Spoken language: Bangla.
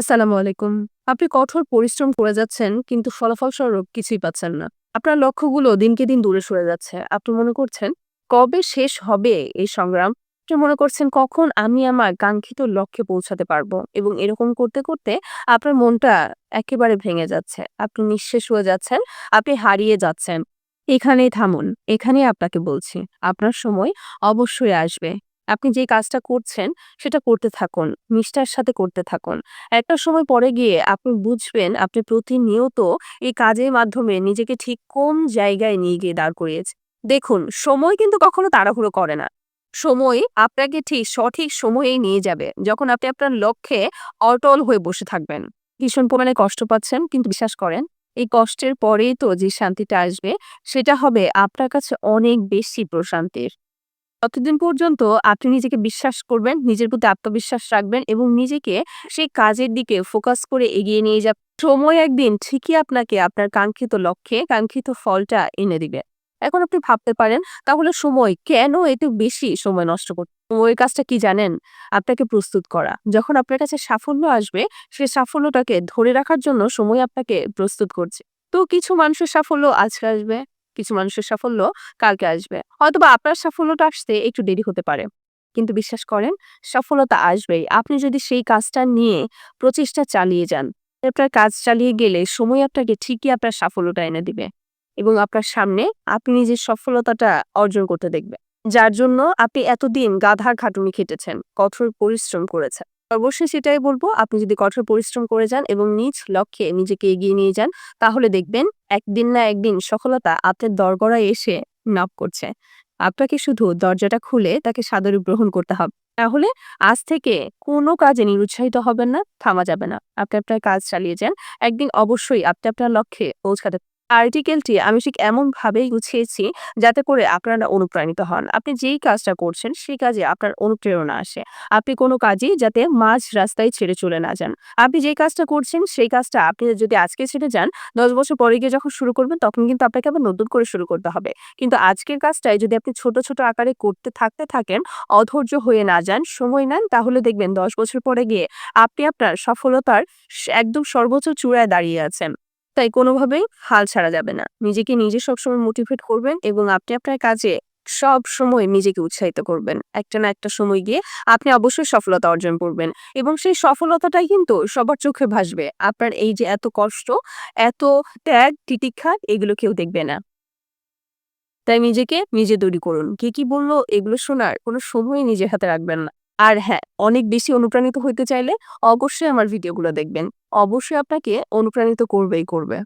আসসালামু আলাইকুম। আপনি কঠোর পরিশ্রম করে যাচ্ছেন কিন্তু ফলাফল স্বরূপ কিছুই পাচ্ছেন না। আপনার লক্ষ্যগুলো দিনকে দিন দূরে সরে যাচ্ছে। আপনি মনে করছেন কবে শেষ হবে এই সংগ্রাম? আপনি মনে করছেন কখন আমি আমার কাঙ্ক্ষিত লক্ষ্যে পৌঁছাতে পারব? এবং এরকম করতে, করতে আপনার মনটা একেবারে ভেঙে যাচ্ছে। আপনি নিঃশেষ হয়ে যাচ্ছেন, আপনি হারিয়ে যাচ্ছেন। এখানেই থামুন। এখানেই আপনাকে বলছি, আপনার সময় অবশ্যই আসবে। আপনি যে কাজটা করছেন সেটা করতে থাকুন। নিষ্ঠার সাথে করতে থাকুন। একটা সময় পরে গিয়ে আপনি বুঝবেন আপনি প্রতিনিয়ত এই কাজের মাধ্যমে নিজেকে ঠিক কোন জায়গায় নিয়ে গিয়ে দাঁড় করিয়েছে। দেখুন, সময় কিন্তু কখনো তাড়াহুড়ো করে না। সময় আপনাকে ঠিক সঠিক সময়েই নিয়ে যাবে। যখন আপনি আপনার লক্ষ্যে অটল হয়ে বসে থাকবেন। ভীষণ পরিমাণে কষ্ট পাচ্ছেন কিন্তু বিশ্বাস করেন, এই কষ্টের পরেই তো যে শান্তিটা আসবে সেটা হবে আপনার কাছে অনেক বেশি প্রশান্তির। ততদিন পর্যন্ত আপনি নিজেকে বিশ্বাস করবেন, নিজের প্রতি আত্মবিশ্বাস রাখবেন এবং নিজেকে সেই কাজের দিকে ফোকাস করে এগিয়ে নিয়ে যাবেন। সময় একদিন ঠিকই আপনাকে আপনার কাঙ্ক্ষিত লক্ষ্যে কাঙ্ক্ষিত ফলটা এনে দিবে। এখন আপনি ভাবতে পারেন তাহলে সময় কেন এত বেশি সময় নষ্ট করছে? সময়ের কাজটা কি জানেন? আপনাকে প্রস্তুত করা। যখন আপনার কাছে সাফল্য আসবে সে সাফল্যটাকে ধরে রাখার জন্য সময় আপনাকে প্রস্তুত করছে। তো কিছু মানুষের সাফল্য আজকে আসবে, কিছু মানুষের সাফল্য কালকে আসবে। হয়তোবা আপনার সাফল্যটা আসতে একটু দেরি হতে পারে। কিন্তু বিশ্বাস করেন সফলতা আসবেই। আপনি যদি সেই কাজটা নিয়ে প্রচেষ্টা চালিয়ে যান। আপনার কাজ চালিয়ে গেলে সময় আপনাকে ঠিকই আপনার সাফল্যটা এনে দিবে। এবং আপনার সামনে আপনি নিজের সফলতাটা অর্জন করতে দেখবেন। যার জন্য আপনি এতদিন গাধার খাটুনি খেটেছেন, কঠোর পরিশ্রম করেছেন। অবশ্যই সেটাই বলব আপনি যদি কঠোর পরিশ্রম করে যান এবং নিজ লক্ষ্যে নিজেকে এগিয়ে নিয়ে যান তাহলে দেখবেন একদিন না একদিন সফলতা আপনার দরগড়ায় এসে নক করছে। আপনাকে শুধু দরজাটা খুলে তাকে সাদরে গ্রহণ করতে হবে। তাহলে আজ থেকে কোনো কাজে নিরুৎসাহিত হবেন না, থামা যাবে না। আপনি আপনার কাজ চালিয়ে যান। একদিন অবশ্যই আপনি আপনার লক্ষ্যে পৌঁছাতে আর্টিকেলটি আমি ঠিক এমনভাবেই গুছিয়েছি যাতে করে আপনারা অনুপ্রাণিত হন। আপনি যেই কাজটা করছেন সেই কাজে আপনার অনুপ্রেরণা আসে। আপনি কোনো কাজই যাতে মাঝ রাস্তায় ছেড়ে চলে না যান। আপনি যেই কাজটা করছেন সেই কাজটা আপনি যদি আজকে ছেড়ে যান ১০ বছর পরে গিয়ে যখন শুরু করবেন তখন কিন্তু আপনাকে আবার নতুন করে শুরু করতে হবে। কিন্তু আজকের কাজটাই যদি আপনি ছোট, ছোট আকারে করতে থাকতে থাকেন, অধৈর্য হয়ে না যান, সময় নেন তাহলে দেখবেন ১০ বছর পরে গিয়ে আপনি আপনার সফলতার একদম সর্বোচ্চ চূড়ায় দাঁড়িয়ে আছেন। তাই কোনোভাবেই হাল ছাড়া যাবে না। নিজেকে নিজে সবসময় মোটিভেট করবেন এবং আপনি আপনার কাজে সবসময় নিজেকে উৎসাহিত করবেন। একটা না একটা সময় গিয়ে আপনি অবশ্যই সফলতা অর্জন করবেন এবং সেই সফলতাটাই কিন্তু সবার চোখে ভাসবে। আপনার এই যে এত কষ্ট, এত ত্যাগ, তিতিক্ষা এগুলো কেউ দেখবে না। তাই নিজেকে নিজে তৈরি করুন। কে কি বলল এগুলো শোনার কোনো সময়ই নিজের হাতে রাখবেন না। আর হ্যাঁ, অনেক বেশি অনুপ্রাণিত হইতে চাইলে অবশ্যই আমার ভিডিওগুলো দেখবেন। অবশ্যই আপনাকে অনুপ্রাণিত করবেই করবে।